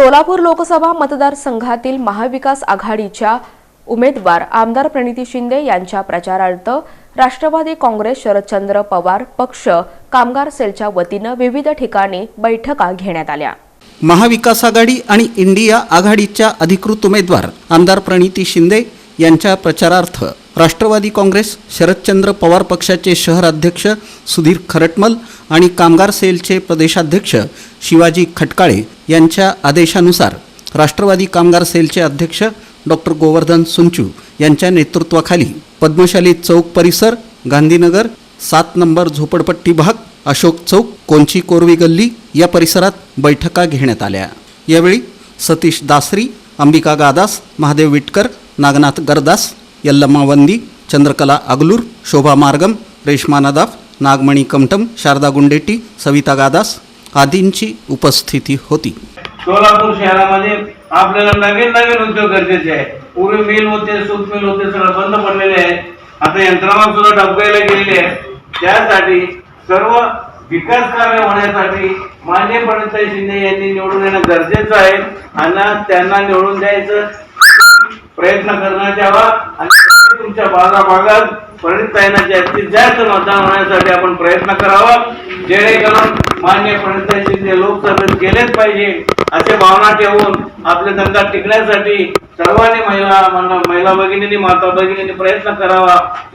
सोलापूर लोकसभा मतदारसंघातील महाविकास आघाडीच्या उमेदवार आमदार प्रणिती शिंदे यांच्या प्रचारार्थ राष्ट्रवादी काँग्रेस शरदचंद्र पवार पक्ष कामगार सेलच्या वतीनं विविध ठिकाणी बैठका घेण्यात आल्या. महाविकास आघाडी आणि इंडिया आघाडीच्या अधिकृत उमेदवार आमदार प्रणिती शिंदे यांच्या प्रचारार्थ राष्ट्रवादी काँग्रेस शरदचंद्र पवार पक्षाचे शहर अध्यक्ष सुधीर खरटमल आणि कामगार सेलचे प्रदेशाध्यक्ष शिवाजी खटकाळे यांच्या आदेशानुसार राष्ट्रवादी कामगार सेलचे अध्यक्ष डॉक्टर गोवर्धन सुंचू यांच्या नेतृत्वाखाली पद्मशाली चौक परिसर गांधीनगर सात नंबर झोपडपट्टी भाग अशोक चौक कोंची कोरवी गल्ली या परिसरात बैठका घेण्यात आल्या. यावेळी सतीश दासरी अंबिका गादास महादेव विटकर नागनाथ गरदास यल्लम्मा वंदी चंद्रकला आगलूर शोभा मार्गम रेश्मा नदाफ नागमणी कमटम शारदा गुंडेटी सविता गादास आदींची उपस्थिती होती. सोलापूर शहरामध्ये आपल्याला नवीन नवीन उद्योग गरजेचे आहे पूर्वी मिल होते सूत मिल होते सगळं बंद पडलेले आहे आता यंत्रणा सुद्धा डबकायला गेलेली आहे त्यासाठी सर्व विकास कार्य होण्यासाठी मान्य प्रणिताई शिंदे यांनी निवडून येणं गरजेचं आहे. आणि त्यांना निवडून द्यायचं प्रयत्न करण्यात यावा. आणि तुमच्या भागाभागात प्रणिताईंना जास्तीत जास्त मतदान होण्यासाठी आपण प्रयत्न करावा. जेणेकरून मान्य प्रणिताई शिंदे लोकसभेत गेलेच पाहिजे असे भावना ठेवून आपले धंदा टिकण्यासाठी सर्वांनी महिला महिला भगिनींनी माता भगिनींनी प्रयत्न करावा.